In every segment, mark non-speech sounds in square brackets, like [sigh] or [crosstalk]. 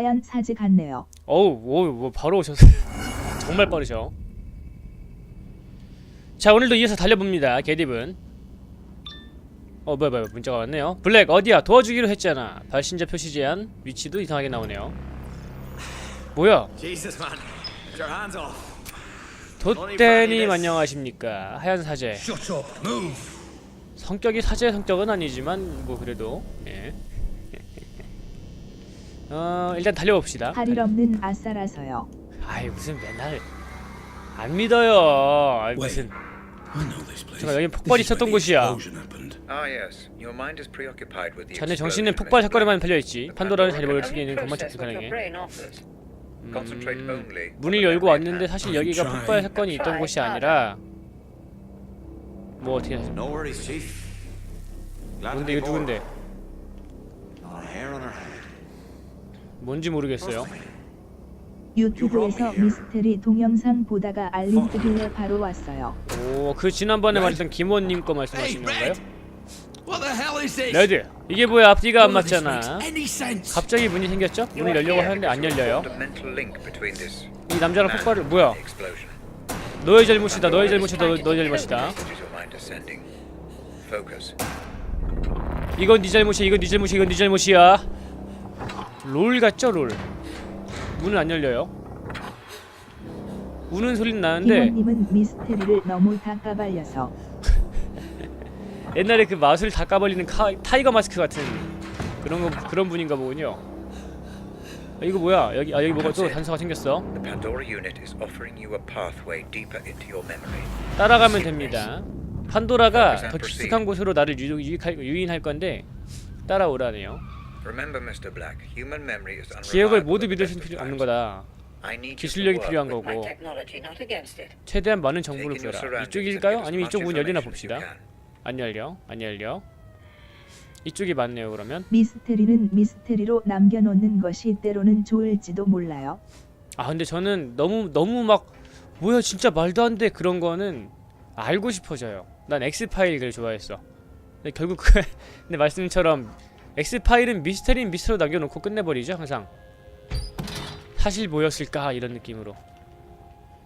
하얀 사지 같네요. 어우, 오, 뭐 바로 오셨어요. [laughs] 정말 빠르셔. 자, 오늘도 이어서 달려봅니다. 개딥은. 어, 뭐야, 뭐야, 문자가 왔네요. 블랙, 어디야? 도와주기로 했잖아. 발신자 표시 제한. 위치도 이상하게 나오네요. 뭐야? Jesus, man. Get your hands off. 돛대님 안녕하십니까? 하얀 사제. Shut up. Move. 성격이 사제 성격은 아니지만 뭐 그래도 예. 어 일단 달려봅시다. 할 일 없는 아싸라서요. 아이 무슨 맨날 안 믿어요. 아이, 무슨 I know this place. 잠깐, 여기 폭발이 This is the 곳이야. explosion happened. Ah, yes. Your mind is preoccupied with the 자네 정신은 폭발. 사건에만. 팔려 있지. 먹을 수 Only 있는 것만. Concentrate only on 문을 열고 왔는데. 사실 여기가. 폭발 사건이 있던 곳이. 아니라 뭐 어떻게 하세요? No worries, Chief. Glad to 뭔데 be 이거 누군데? 뭔지 모르겠어요. 유튜브에서 미스테리 동영상 보다가 알림 뜨길래 바로 왔어요. 오 그 지난번에 말했던 김원님 거 말씀하시는 건가요? What the hell is this? 레드 이게 뭐야 앞뒤가 안 맞잖아. 갑자기 문이 생겼죠? 문을 열려고 하는데 안 열려요. 이 남자랑 폭발을 뭐야? 너의 잘못이다. 너의 잘못이다. 너, 너의 잘못이다. 이건 네 잘못이야. 이건 네 잘못이야. 이건 네 잘못이야. 롤 같죠, 롤. 문은 안 열려요. 우는 소리는 나는데 김원님은 미스테리를 너무 다 까발려서 [laughs] 옛날에 그 마술 다 까발리는 카, 타이거 마스크 같은 그런 거 그런 분인가 보군요. 아, 이거 뭐야? 여기 아 여기 뭐가 또 단서가 생겼어. The Pandora unit is offering you a pathway deeper into your memory. 따라가면 됩니다. 판도라가 더 깊숙한 곳으로 나를 유, 유익할, 유인할 건데 따라오라네요. Remember, Mr. Black, human memory is 기억을 모두 of 필요 없는. 거다. 기술력이 필요한 거고. 최대한 많은 정보를 구해라. 이쪽일까요? 아니면 이쪽 문 열리나 봅시다. 안 열려. 안 열려. 이쪽이 맞네요. 그러면 미스테리는 미스테리로 남겨놓는 것이 때로는 좋을지도 몰라요. 아 근데 저는 너무 너무 막 뭐야 진짜 말도 안 돼 그런 거는 알고 싶어져요. 난 X 파일을 좋아했어. 근데 결국 그 근데 말씀처럼 X 파일은 미스테리는 미스터로 남겨놓고 끝내버리죠 항상. 사실 뭐였을까 이런 느낌으로.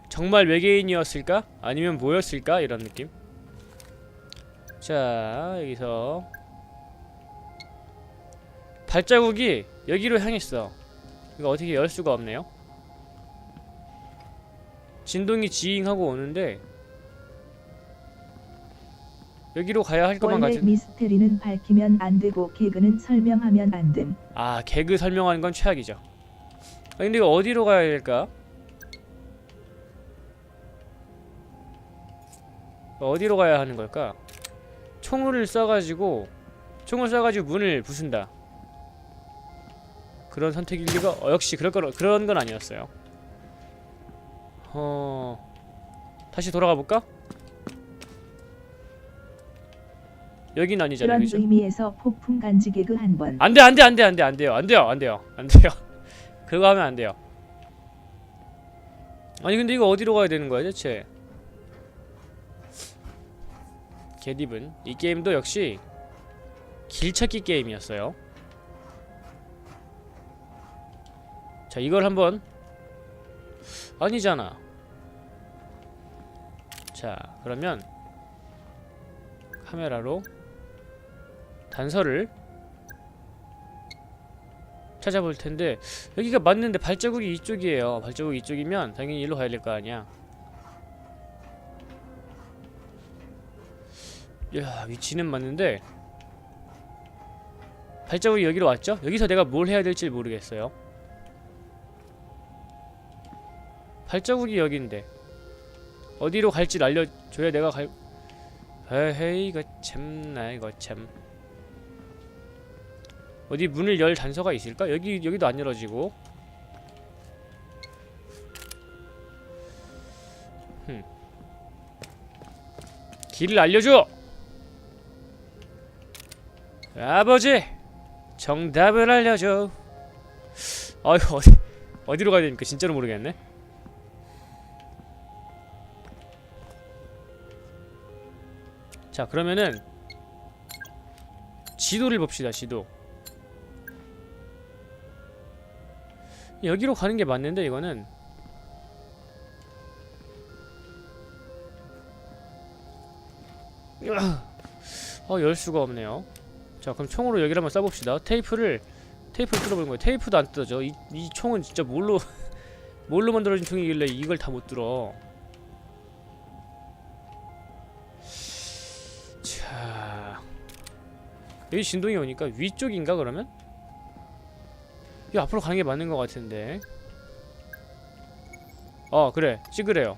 정말 외계인이었을까? 아니면 뭐였을까? 이런 느낌. 자 여기서 발자국이 여기로 향했어. 이거 어떻게 열 수가 없네요. 진동이 지잉하고 오는데 여기로 가야 할 것만 원래 같은. 미스테리는 밝히면 안 되고 개그는 설명하면 안 됨. 아 개그 설명하는 건 최악이죠. 아 근데 이거 어디로 가야 될까? 어디로 가야 하는 걸까? 총을 쏴가지고 총을 쏴가지고 문을 부순다. 그런 선택일 리가 어, 역시 그럴 거 그런 건 아니었어요. 어 다시 돌아가 볼까? 여긴 아니잖아요, 그런 그죠? 의미에서 폭풍 간지 개그 한 번. 안돼 안돼 안돼 안돼 안 돼요. 안 돼요 안 돼요. 안 돼요. [laughs] 그거 하면 안 돼요. 아니 근데 이거 어디로 가야 되는 거야 대체? 개딥은 이 게임도 역시 길찾기 게임이었어요. 자 이걸 한번. 아니잖아. 자 그러면 카메라로 단서를 찾아볼 텐데 여기가 맞는데 발자국이 이쪽이에요. 발자국이 이쪽이면 당연히 일로 가야 될 거 아니야. 야 위치는 맞는데 발자국이 여기로 왔죠? 여기서 내가 뭘 해야 될지 모르겠어요. 발자국이 여기인데 어디로 갈지 알려줘야 내가 갈. 에헤이 이거 참나 이거 참. 어디 문을 열 단서가 있을까? 여기 여기도 안 열어지고. 흠. 길을 알려줘. 아버지, 정답을 알려줘. 아유 어디 어디로 가야 됩니까? 진짜로 모르겠네. 자 그러면은 지도를 봅시다. 지도. 여기로 가는 게 맞는데 이거는 [clears throat] 어, 열 수가 없네요. 자, 그럼 총으로 여기를 한번 쏴봅시다. 테이프를 테이프를 뚫어보는 거예요. 테이프도 안 뜯어져. 이, 이 총은 진짜 뭘로 [laughs] 뭘로 만들어진 총이길래 이걸 다못 뚫어. 자, 여기 진동이 오니까 위쪽인가 그러면? 이 앞으로 가는 게 맞는 것 같은데. 어, 그래, 찍으래요.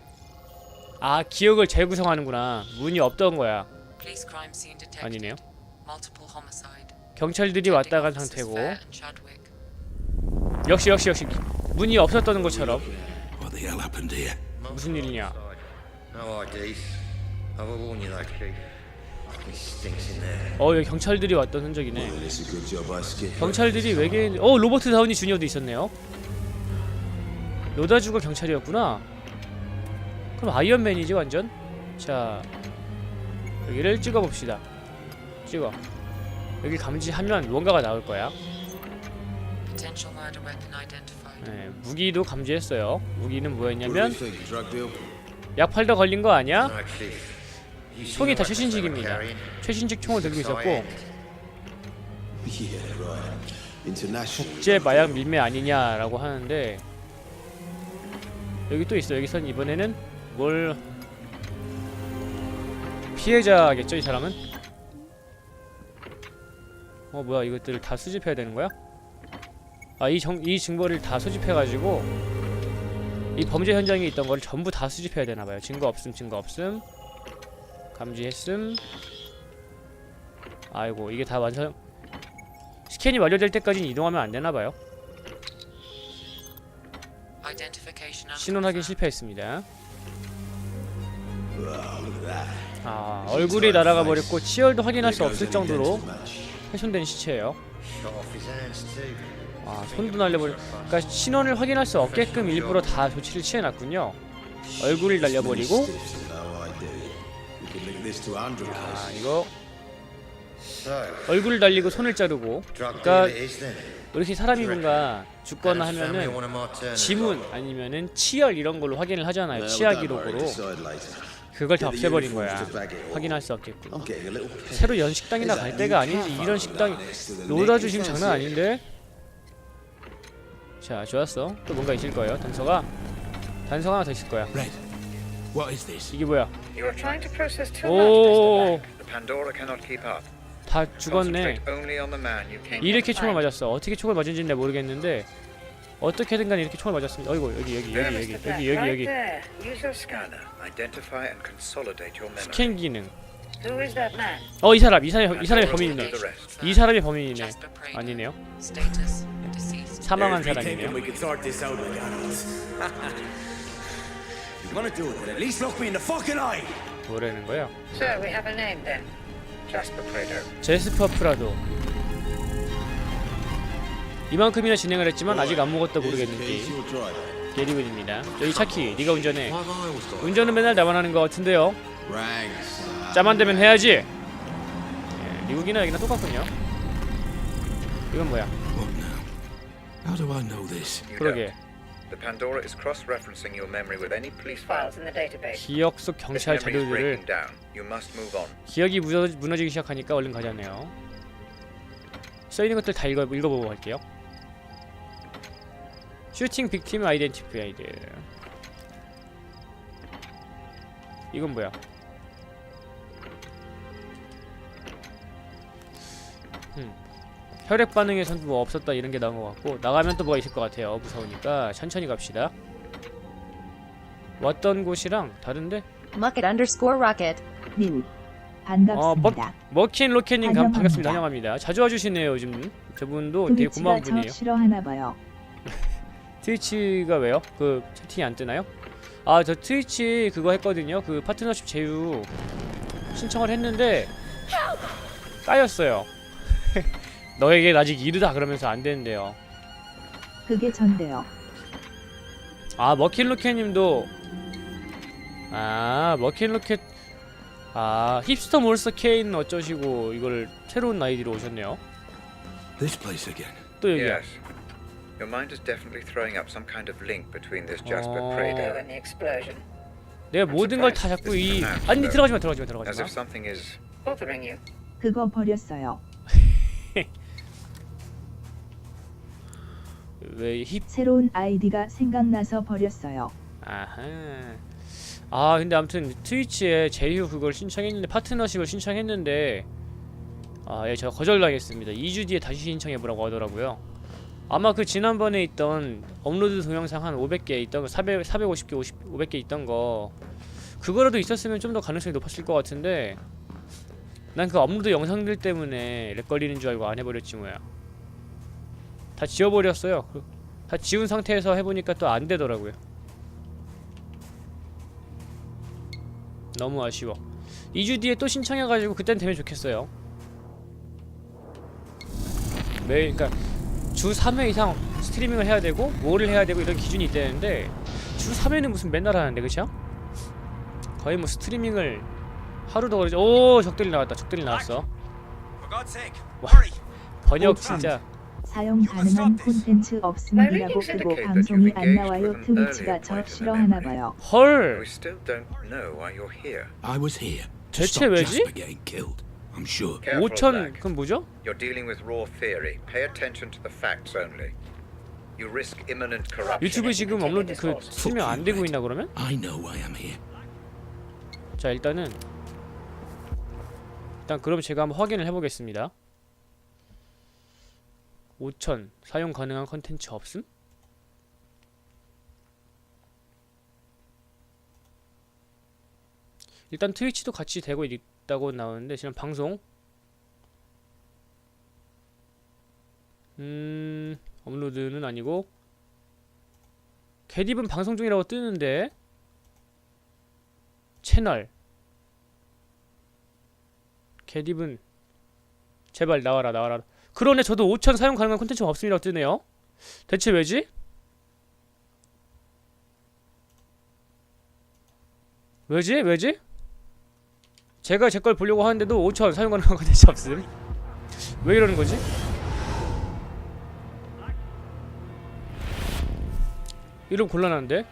아, 기억을 재구성하는구나. 문이 없던 거야. 아니네요. 경찰들이 왔다 간 상태고. 역시 역시 역시 문이 없었던 것처럼? 무슨 일이냐? 어, 여기 경찰들이 왔던 흔적이네. 경찰들이 외계인 어 로버트 다우니 주니어도 있었네요. 로다주가 경찰이었구나. 그럼 아이언맨이지 완전. 자 여기를 찍어봅시다. 찍어. 여기 감지하면 뭔가가 나올 거야. 네, 무기도 감지했어요. 무기는 뭐였냐면? 약 팔다 걸린 거 아니야? No, Chief. You see 총이 다 최신식입니다. 최신식 총을 들고 있었고. 국제 마약 밀매 아니냐라고 하는데 여기 또 있어. 여기선 이번에는 뭘 피해자겠죠, 이 사람은? 어 뭐야 이것들을 다 수집해야 되는 거야? 아이 이 증거를 다 수집해 가지고 이 범죄 현장에 있던 거를 전부 다 수집해야 되나 봐요. 증거 없음, 증거 없음. 감지했음. 아이고 이게 다 완성 스캔이 완료될 때까지는 이동하면 안 되나 봐요. Identification 신원 확인. 실패했습니다. 아 얼굴이 날아가 버렸고 치열도 확인할 수 없을 정도로 훼손된 시체예요. 아 손도 날려버려. 그러니까 신원을 확인할 수 없게끔 일부러 다 조치를 취해놨군요. 얼굴을 날려버리고 아. 이거 So, 얼굴을 날리고 손을 자르고 그러니까. 이렇게 사람이 뭔가 죽거나 하면은 지문. 아니면은 치열 이런 걸로 확인을 하잖아요. 치아 기록으로. 그걸 다 없애버린 거야. 확인할 수 pissed. 새로 연식당이나 갈 때가 아니지 이런 식당이 로다주 지금 장난 아닌데 자 좋았어 또 뭔가 있을 거예요 단서가 단서가 하나 더 있을 거야. What is this? 이게 뭐야 You are trying to process too much, Mr. 오 Black. The Pandora cannot keep up. 다 죽었네 Concentrate only on the man you came 이렇게 총을 맞았어 어떻게 총을 맞은지는 내가 모르겠는데 어떻게든 간에 이렇게 총을 맞았습니다 어이구 여기 여기 There, 여기 여기 Mr. Black, 여기 여기 right 여기 there. Use your scanner. Identify and consolidate your memory. 스캔 기능 Who is that man? 어 이 사람 이 사람 이 사람이 범인이네 이 사람이 범인이네. 아니네요 Status deceased. 사망한 There's me 사람이네요 thinking we could sort this out, McDonald's. you wanna do it, then at least look me in the fucking eye. 뭐라는 거야 Sir, we have a name then. Jasper Prater. 제스퍼 프라도 이만큼이나 진행을 했지만 아직 아무것도 모르겠는 게임. 게리군입니다 저기 차키 네가 운전해 운전은 맨날 나만 하는 것 같은데요? Uh, 짬안 되면 해야지 예, 미국이나 여기나 똑같군요 이건 뭐야 그러게. The Pandora is cross-referencing your memory with any police files in the database. 기억 속 This 경찰 memory is 자료들을 breaking down. You must move on. 기억이 무너, 무너지기 시작하니까 얼른 가자네요 써 있는 것들 다 읽어, 읽어보고 갈게요 슈팅 빅팀 아이덴티파이드 이건 뭐야 혈액 반응에선 뭐 없었다 이런 게 나온 것 같고 나가면 또 뭐가 있을 것 같아요 무서우니까 천천히 갑시다 왔던 곳이랑 다른데 Mucket underscore rocket. 님 어, 뭐, 반갑습니다. 머킨 로켓님 감-. 반갑습니다. 환영합니다. 자주 와주시네요, 요즘. 저분도 되게 고마운 저 분이에요. 싫어하나 봐요. [laughs] 트위치가 왜요? 그 채팅이 안 뜨나요? 아, 저 트위치 그거 했거든요. 그 파트너십 제휴 신청을 했는데 까였어요. 너에게 아직 이르다 그러면서 안 되는데요. 그게 전데요. 아, 머킨 로켓님도 아, 머킨 로켓 아, 힙스터 몬스터 케인 어쩌시고 이걸 새로운 아이디로 오셨네요. This place again. 또 여기야. Yes. Your mind is definitely throwing up some kind of link between this Jasper Oh. Prader and the explosion. 내가 모든 걸 다 자꾸 이 아니 들어가지 마 들어가지 마 들어가지 as 마. if something is Bothering you. 그거 버렸어요. 왜 힙? 새로운 아이디가 생각나서 버렸어요. 아하. 아 근데 아무튼 트위치에 제휴 그걸 신청했는데 파트너십을 신청했는데 아 예 제가 거절당했습니다. 2주 뒤에 다시 신청해보라고 하더라고요. 아마 그 지난번에 있던 업로드 동영상 한 500개 있던 거 400, 450개 50, 500개 있던 거 그거라도 있었으면 좀 더 가능성이 높았을 것 같은데 난 그 업로드 영상들 때문에 렉 걸리는 줄 알고 안 해버렸지 뭐야. 다 지워버렸어요. 그- 다 지운 상태에서 해보니까 또 안 되더라고요. 너무 아쉬워. 2주 뒤에 또 신청해가지고 그땐 되면 좋겠어요. 매일 그러니까 주 3회 이상 스트리밍을 해야 되고 뭐를 해야 되고 이런 기준이 있다는데 주 3회는 무슨 맨날 하는데 그쵸? 거의 뭐 스트리밍을 하루도 걸리지 오 적들이 나왔다 적들이 나왔어 hurry! 번역 오참. 진짜 사용 가능한 콘텐츠 없음이라고 뜨고 방송이 안 나와요. 트위치가 저 싫어하나 봐요. 헐 we still don't know why you're here. I was here to 대체 stop 왜지? Jasper getting killed. I'm sure. Careful, 5천 Black. 그건 뭐죠? You're dealing with raw theory. Pay attention to the facts only. You risk imminent corruption. 유튜브 지금 업로드 그 수명 안 되고 있나 그러면? I know why I'm here. 자 일단은 일단 그럼 제가 한번 확인을 해보겠습니다 5천. 사용 가능한 컨텐츠 없음? 일단 트위치도 같이 되고 있다고 나오는데 지금 방송? 음 업로드는 아니고. 게딥은 방송 중이라고 뜨는데. 채널. 게딥은 제발 나와라 나와라 그러네 저도 5천 사용 가능한 콘텐츠 없음이라고 뜨네요 대체 왜지? 왜지? 왜지? 제가 제 걸 보려고 하는데도 5천 사용 가능한 콘텐츠 없음 왜 이러는 거지? 이러면 곤란한데?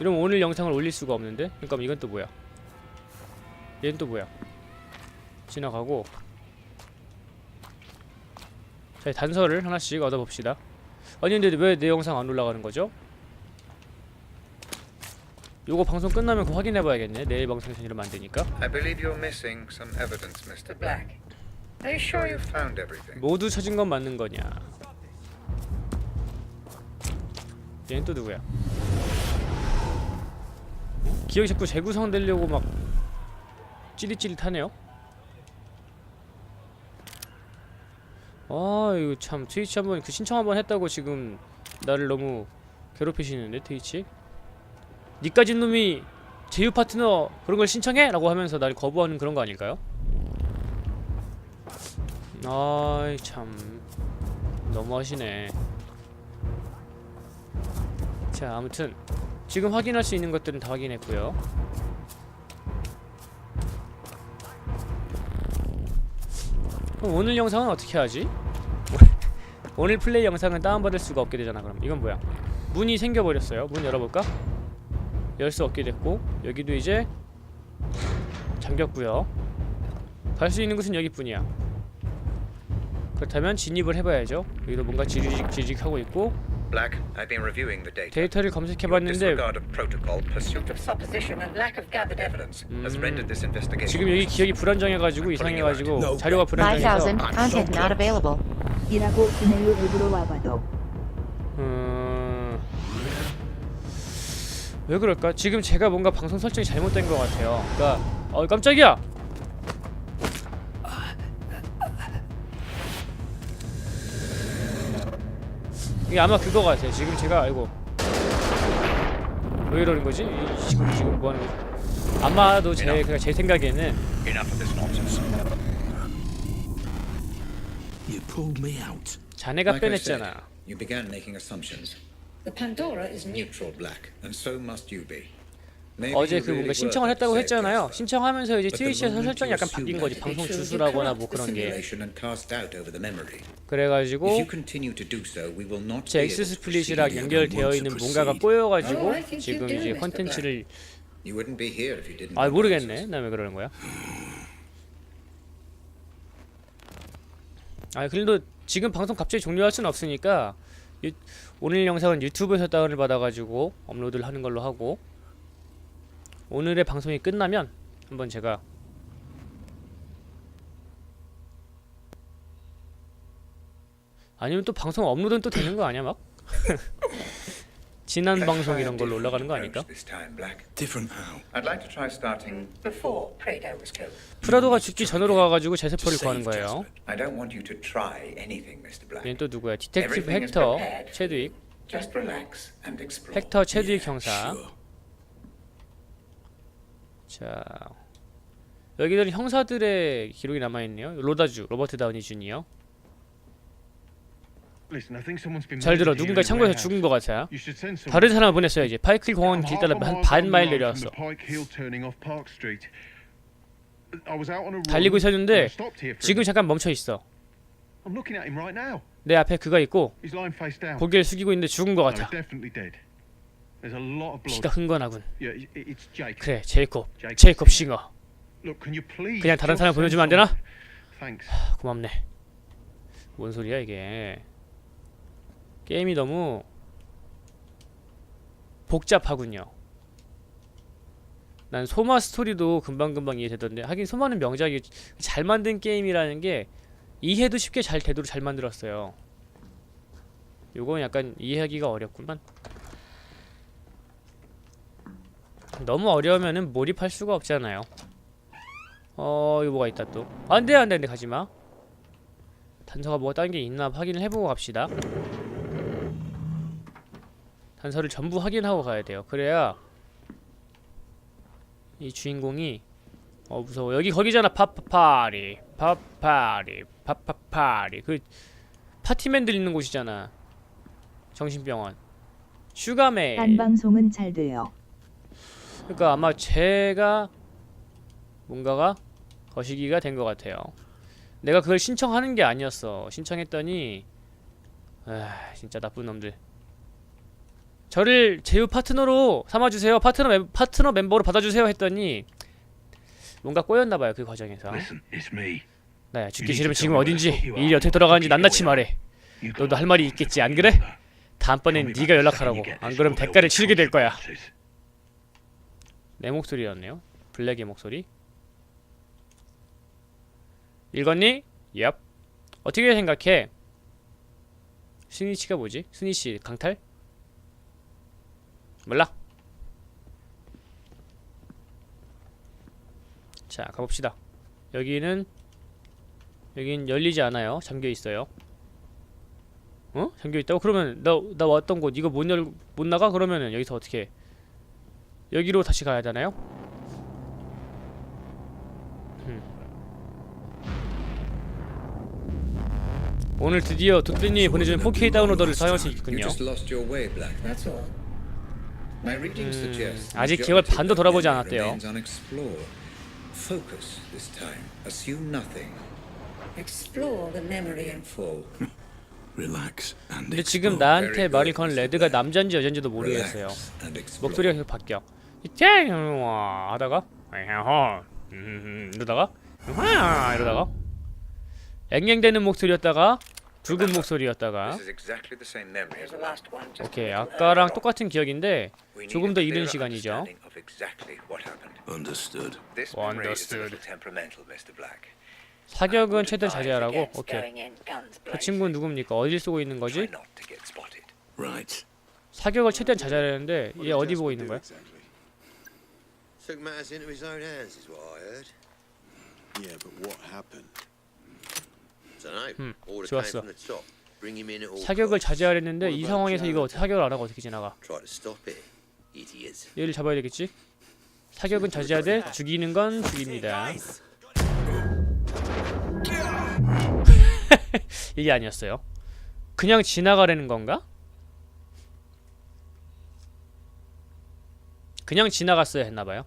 이러면 오늘 영상을 올릴 수가 없는데? 잠깐만 이건 또 뭐야 얘는 또 뭐야 지나가고 자 단서를 하나씩 얻어봅시다 아니 근데 왜 내 영상 안 올라가는 거죠? 요거 방송 끝나면 그거 확인해 봐야겠네 내일 방송에서 이러면 안 되니까 I believe you're missing some evidence, Mr. Black. Are you sure you found everything? 모두 찾은 건 맞는 거냐 얘는 또 누구야 기억이 자꾸 재구성되려고 막 찌릿찌릿하네요 아 이거 참 트위치 한번 그 신청 한번 했다고 지금 나를 너무 괴롭히시는데 트위치 니까지 놈이 제휴 파트너 그런 걸 신청해? 라고 하면서 나를 거부하는 그런 거 아닐까요? 아이 참 너무하시네 자 아무튼 지금 확인할 수 있는 것들은 다 확인했고요 그럼 오늘 영상은 어떻게 하지? [laughs] 오늘 플레이 영상은 다운받을 수가 없게 되잖아 그럼. 이건 뭐야? 문이 생겨버렸어요. 문 열어볼까? 열 수 없게 됐고 여기도 이제 잠겼고요. 갈 수 있는 곳은 여기뿐이야. 그렇다면 진입을 해봐야죠. 여기도 뭔가 지직 지직하고 있고 Black, I've been reviewing the data. 데이터를 검색해봤는데 disregard of protocol, pursuit of Supposition and lack of gathered evidence has rendered this investigation. 지금 여기 기억이 불안정해가지고 이상해가지고. 자료가 불안정해서 5000. Content not available. 이라고 그네요 앱으로 와봐도 음... 왜 그럴까? 지금 제가 뭔가 방송 설정이 잘못된 것 같아요 그니까 어 깜짝이야! 이게 아마 그거 같아요 지금 제가 아이고 왜 이러는 거지? 이- 지금 지금 뭐 하는 거지? 아마도 제, 그냥 제 생각에는. 자네가 빼냈잖아 you began making assumptions. The Pandora is. Neutral black, and so must you be. 어제 그 뭔가 신청을 했다고 했잖아요. 신청하면서 이제 트위치에서 설정이 약간 바뀐 거지. 방송 주수라거나 뭐 그런 게. 그래가지고 제 엑스 스플릿이랑 연결되어 있는 뭔가가 꼬여가지고 지금 이제 컨텐츠를 아 모르겠네. 나왜 그러는 거야? 아 그래도 지금 방송 갑자기 종료할 수는 없으니까 유, 오늘 영상은 유튜브에서 다운을 받아가지고 업로드를 하는 걸로 하고 오늘의 방송이 끝나면 한번 제가 아니면 또 방송 업로드는 또 되는 거 아니야 막? 지난 방송 이런 걸로 올라가는 거 아닐까? Different how? I'd like to try starting Before Prado was killed. 프라도가 죽기 전으로 가가지고 제 세포를 구하는 거예요. I don't want you to try anything, Mr. Black. 얘는 또 누구야? 디텍티브 헥터 체드윅. 헥터 체드윅 형사. 자 여기는 형사들의 기록이 남아 있네요 로다주 로버트 다우니 주니어 잘 들어 누군가 창고에서. 죽은 것 같아. 다른 사람을 보냈어야지 파이클 공원 길 따라 a mile 한 down 반 the 마일 내려왔어 달리고 있었는데 지금 잠깐 멈춰 있어. 내 앞에 그가 있고. 고개를 숙이고 있는데 죽은 것 같아 피가 흥건하군. 그래 제이콥. 제이콥 싱어. Look, can you please 그냥 다른 사람 보내주면 안 되나? Thanks. 고맙네. 뭔 소리야 이게. 게임이 너무 복잡하군요. 난 소마 스토리도 금방금방 이해되던데 하긴 소마는 명작이 잘 만든 게임이라는 게 이해도 쉽게 잘 되도록 잘 만들었어요. 요건 약간 이해하기가 어렵구만 너무 어려우면은 몰입할 수가 없잖아요. 어 이거 뭐가 있다 또. 안돼 안돼 안돼 가지마. 단서가 뭐가 다른 게 있나 확인을 해보고 갑시다. 단서를 전부 확인하고 가야 돼요. 그래야 이 주인공이 어 무서워. 여기 거기잖아. 파파파리. 파파리. 파파파리. 그 파티맨들 있는 곳이잖아. 정신병원. 슈가메일. 딴 방송은 잘 돼요. 그러니까 아마 제가 뭔가가 거시기가 된 것 같아요. 내가 그걸 신청하는 게 아니었어. 신청했더니 아 진짜 나쁜 놈들. 저를 제휴 파트너로 삼아주세요. 파트너 멤, 파트너 멤버로 받아주세요 했더니 뭔가 꼬였나 봐요 그 과정에서. 나야 죽기 싫으면 지금 어딘지 이 일이 어떻게 돌아가는지 낱낱이 말해. 너도 할 말이 있겠지 안 그래? 다음번엔 네가 연락하라고. 안 그러면 대가를 치르게 될 거야. 내 목소리였네요. 블랙의 목소리. 읽었니? 얍. 어떻게 생각해? 스니치가 뭐지? 스니치 강탈? 몰라. 자, 가봅시다. 여기는 여긴 열리지 않아요. 잠겨 있어요. 어? 잠겨 있다고? 그러면 나 나 왔던 곳 이거 못 열 못 나가? 그러면은 여기서 어떻게 해? 여기로 다시 가야 되나요? 음. 오늘 드디어 도트님이 보내준 4K 다운로더를 사용할 수 있군요. the 아직 majority 반도 돌아보지 않았대요. remains unexplored. Focus this time. Assume nothing. Explore the memory In full. Relax and 근데 지금. 나한테 말을 good, 건. 레드가. 남잔지 여잔지도 모르겠어요. 목소리가 계속 바뀌어. 이제 와 하다가 음, 이러다가 와 이러다가 앵앵대는 목소리였다가 붉은 목소리였다가 오케이 아까랑 똑같은 기억인데 조금 더 이른 시간이죠. Understood. Understood. 사격은 최대한 자제하라고. 오케이. 그. 친구는 누굽니까? 어딜 쏘고 있는 거지? Right. 사격을 최대한 자제하려는데 얘 어디 보고 있는 거야? Took matters into his own hands, is what I heard. Yeah, but what happened? Dunno. Hmm, Order 좋았어. came from the top. Bring him in at all 사격을 costs. 자제하려는데 이 상황에서 이거 어떻게 사격을 안 하고 어떻게 지나가? Try to stop it, idiots. 얘를 잡아야 되겠지? 사격은 자제하되 죽이는 건 죽입니다. 이게 아니었어요. 그냥 지나가려는 건가? 그냥 지나갔어야 했나봐요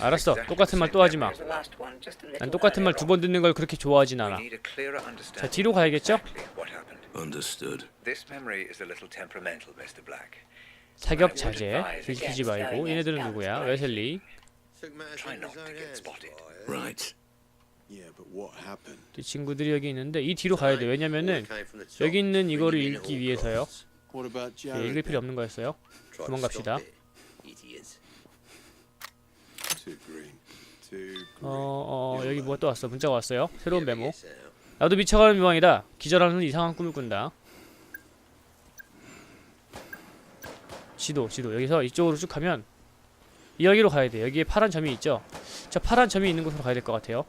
알았어 똑같은 말 또 하지마 a little 난 똑같은 말 두 번 듣는 걸 그렇게 좋아하진 않아 자 뒤로 가야겠죠? exactly what happened. Understood. This memory is a little temperamental, Mr. Black. 사격 자제 들키지 말고 얘네들은 누구야 웨슬리 Try not to get spotted. Right. Yeah, but what happened? 이 친구들이 여기 있는데 이 뒤로 가야 돼 왜냐면은 여기 있는 이거를 읽기 위해서요 예? 읽을 필요 없는 거였어요 도망갑시다 Too green. Too green. 어, 어 여기 뭐가 또 왔어? 문자가 왔어요? 새로운 메모. 나도 미쳐가는 묘왕이다. 기절하는 이상한 꿈을 꾼다. 지도 지도. 여기서 이쪽으로 쭉 가면 여기로 가야 돼. 여기에 파란 점이 있죠? 저 파란 점이 있는 곳으로 가야 될 것 같아요.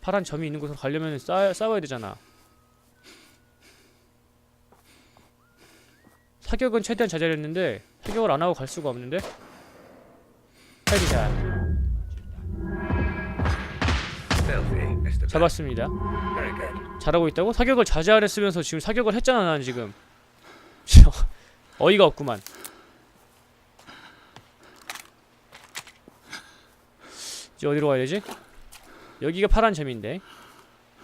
파란 점이 있는 곳으로 가려면 싸, 싸워야 되잖아. 사격은 최대한 자제했는데 사격을 안 하고 갈 수가 없는데 헤드샷. 잡았습니다. 잘하고 있다고? 사격을 자제 안 했으면서 지금 사격을 했잖아 난 지금 [laughs] 어이가 없구만 이제 어디로 가야 되지? 여기가 파란 점인데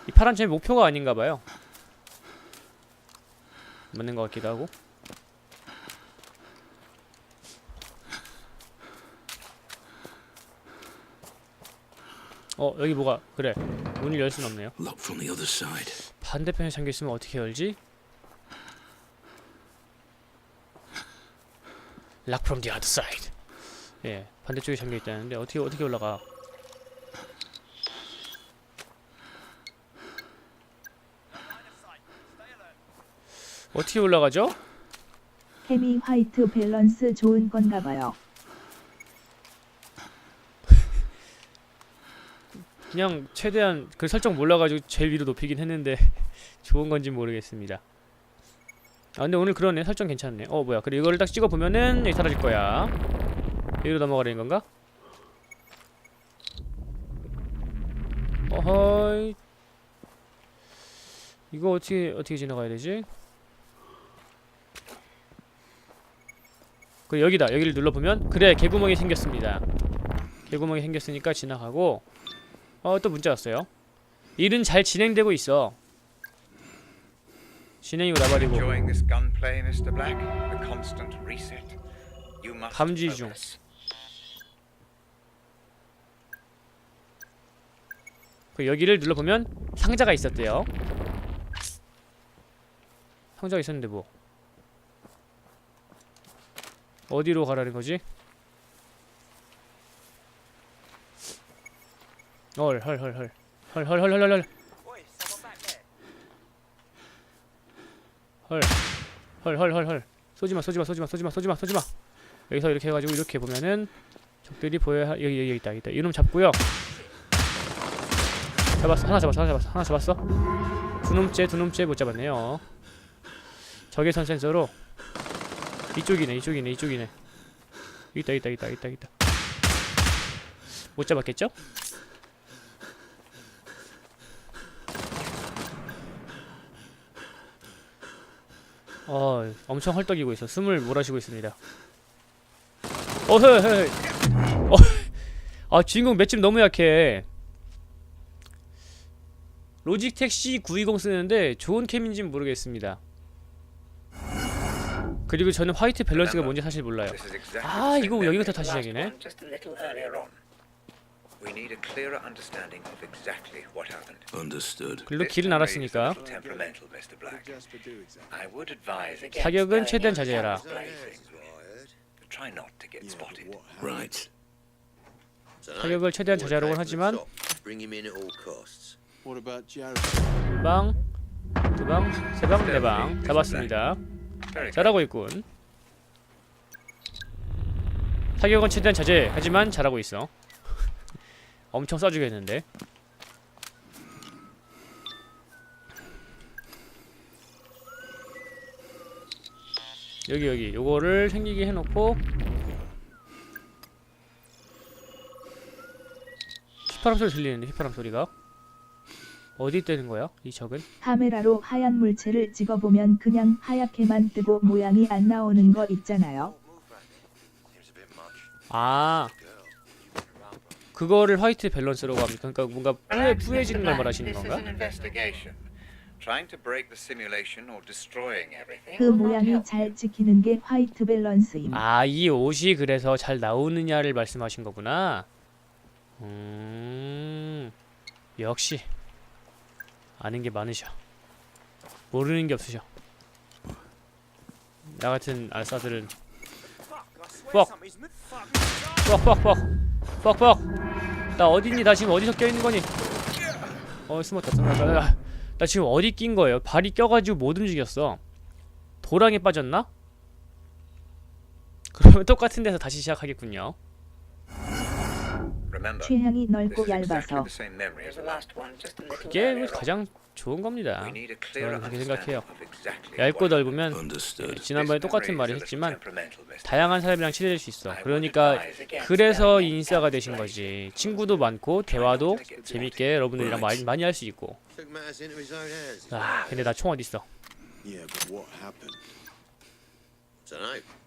이 파란 점이 목표가 아닌가봐요 맞는 것 같기도 하고 어 여기 뭐가 그래 문을 열 순 없네요 Locked from the other side. 반대편에 잠겨 있으면 어떻게 열지? Lock from the other side. 예, 반대쪽에 잠겨 있다는데 어떻게 어떻게 올라가? 어떻게 올라가죠? 해미 화이트 밸런스 좋은 건가 봐요. 그냥 최대한 그 설정 몰라가지고 제일 위로 높이긴 했는데 [laughs] 좋은 건지 모르겠습니다. 아 근데 오늘 그러네 설정 괜찮네. 어 뭐야? 그래 이거를 딱 찍어 보면은 여기 사라질 거야. 여기로 넘어가라는 건가? 어허이. 이거 어떻게 어떻게 지나가야 되지? 그 여기다 여기를 눌러 보면 그래 개구멍이 생겼습니다. 개구멍이 생겼으니까 지나가고 어 또 문자 왔어요. 일은 잘 진행되고 있어. 진행이 나발이고 감지 중. 그 여기를 눌러 보면 상자가 있었대요. 상자가 있었는데 뭐 어디로 가라는 거지? 헐, 헐, 헐, 헐. 헐, 헐, 헐, 헐, 헐. 헐. 헐, 헐, 헐, 헐. 헐, 쏘지마, 쏘지마, 쏘지마, 쏘지마, 쏘지마, 쏘지마. 여기서 이렇게 해가지고 이렇게 보면은 적들이 보여 여기 여기 있다 여기 있다 이놈 잡고요 잡았어 하나 잡았어 하나 잡았어 하나 잡았어 두 놈째 두 놈째 못 잡았네요 적외선 센서로 이쪽이네 이쪽이네 이쪽이네 있다 있다 있다 있다 있다 못 잡았겠죠? 어 엄청 헐떡이고 있어. 숨을 몰아쉬고 있습니다. 어헤헤 어, [laughs] 아 주인공 맷집 너무 약해. 로직텍 C920 쓰는데 좋은 캠인지는 모르겠습니다. 그리고 저는 화이트 밸런스가 뭔지 사실 몰라요. 아 이거 여기부터 다시 시작이네 one, just a little earlier on. We need a clearer understanding of exactly what happened. Understood. 글로 This 길은 알았으니까 little temperamental, Mr. Black. Jasper do exactly? I would advise against 사격은 최대한 자제해라. Try not to get spotted. Right. 사격을 최대한 자제하려고 하지만 Bring him in at all costs. What about Jared? 방, 두 방, 세 방, 네 방 잡았습니다. Very good. 잘하고 있군. 사격은 최대한 자제. 하지만 잘하고 있어. 엄청 쏴주겠는데. 여기 여기 요거를 생기게 해놓고 휘파람 소리 들리는데 휘파람 소리가 어디 있다는 거야? 이 적은? 카메라로 하얀 물체를 찍어보면 그냥 하얗게만 뜨고 모양이 안 나오는 거 있잖아요. 아 그거를 화이트 밸런스라고 합니까? 그러니까 뭔가 뿌해, 뿌해지는 걸 말하시는 건가? 그 모양이 잘 찍히는 게 화이트 밸런스임. 아이 옷이 그래서 잘 나오느냐를 말씀하신 거구나. 음 역시 아는 게 많으셔. 모르는 게 없으셔. 나 같은 알사들은 뻑! 뻑 뻑 뻑! 뻑뻑! 나 어딨니? 나 지금 어디서 껴있는 거니? 어 숨었다 숨었다 나, 나 지금 어디 낀 거예요? 발이 껴가지고 못 움직였어 도랑에 빠졌나? [laughs] 그러면 똑같은 데서 다시 시작하겠군요 취향이 넓고 얇아서 the same memory as the last one, just a little 그게. 가장 좋은 겁니다 저는 그렇게 생각해요 얇고 what 넓으면 네. 지난번에 똑같은 말을 했지만. 다양한 사람이랑 친해질 수 있어 그러니까 그래서 인싸가 되신 거지 친구도 많고 대화도 재밌게 여러분들이랑 많이, 많이 할 수 있고. 아 근데 나 총.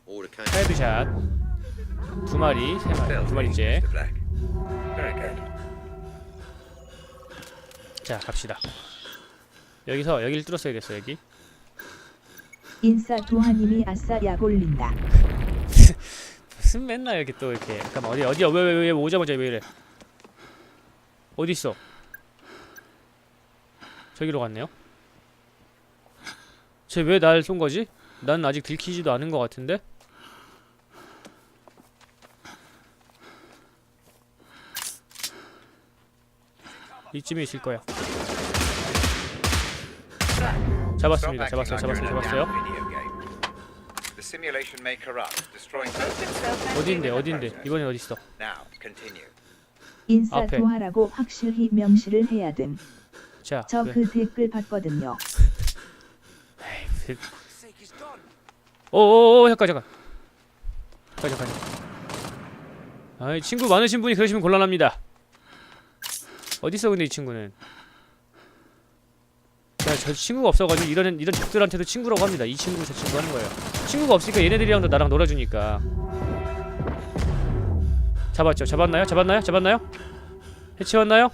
Order came. 헤드샷 두 마리 세 마리 두 마리째. Very good. 자 갑시다 여기서 여기를 뚫었어야겠어 여기 인싸 도하님이 아싸 약 올린다. 무슨 맨날 이렇게 또 이렇게 잠깐만 어디 어디야 왜왜왜 오자마자 왜 이래 어디 있어 저기로 갔네요 쟤 왜 날 쏜 거지? 난 아직 들키지도 않은 것 같은데 이쯤에 있을 거야 잡았습니다. 잡았어요. 잡았어요. 잡았어요. damn video game. The simulation may corrupt, destroying 어딘데 어딘데? 이번엔 어디 있어? Now, continue. 인싸 앞에. 도하라고 확실히 명시를 해야 됨. 자저 왜- 그 댓글 봤거든요. 오오오 잠깐 잠깐. 잠깐 잠깐. 아이 친구 많으신 분이 그러시면 곤란합니다 어딨어 근데 이 친구는? 야저 친구가 없어가지고 이런 이런 적들한테도 친구라고 합니다. 이 친구 저 친구 하는 거예요. 친구가 없으니까 얘네들이랑도 나랑 놀아주니까. 잡았죠? 잡았나요? 잡았나요? 잡았나요? 해치웠나요?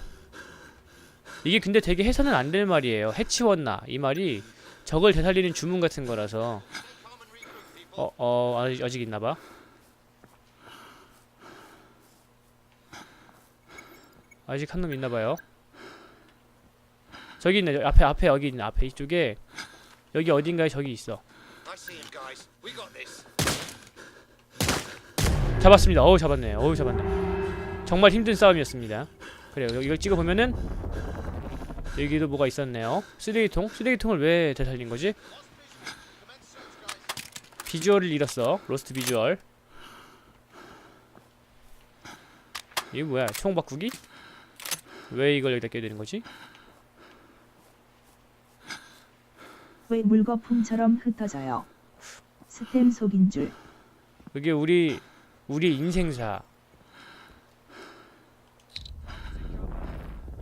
이게 근데 되게 해서는 안 될 말이에요. 해치웠나? 이 말이 적을 되살리는 주문 같은 거라서. 어, 어, 아직, 아직 있나봐. 아직 한 놈 있나봐요. 저기 있네. 저 앞에, 앞에, 여기 있네. 앞에 이쪽에. 여기 어딘가에 저기 있어. 잡았습니다. 어우, 잡았네. 어우, 잡았네. 정말 힘든 싸움이었습니다. 그래요. 이걸 찍어보면은, 여기도 뭐가 있었네요. 쓰레기통? 쓰레기통을 왜 되살린 거지? 비주얼을 잃었어. 로스트 비주얼. 이게 뭐야? 총 바꾸기? 왜 이걸 여기다 껴야 되는 거지? 왜 물거품처럼 흩어져요? 스템 속인 줄. 그게 우리 우리 인생사.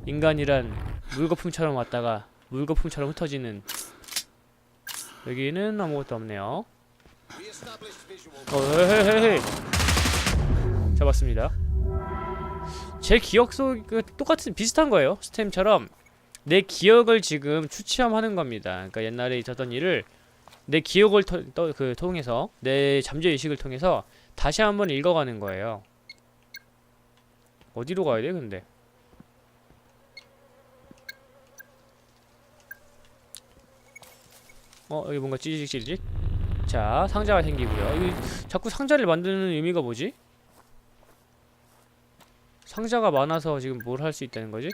인간이란 물거품처럼 왔다가 물거품처럼 흩어지는. 여기는 아무것도 없네요. 어, 헤헤헤헤. 잡았습니다. 제 기억 속 그, 똑같은 비슷한 거예요. 스템처럼 내 기억을 지금 추치함하는 겁니다. 그러니까 옛날에 있었던 일을 내 기억을 터, 떠, 그 통해서 내 잠재 의식을 통해서 다시 한번 읽어가는 거예요. 어디로 가야 돼 근데? 어 여기 뭔가 찌릿찌릿. 자 상자가 생기고요. 이 자꾸 상자를 만드는 의미가 뭐지? 상자가 많아서 지금 뭘 할 수 있다는 거지?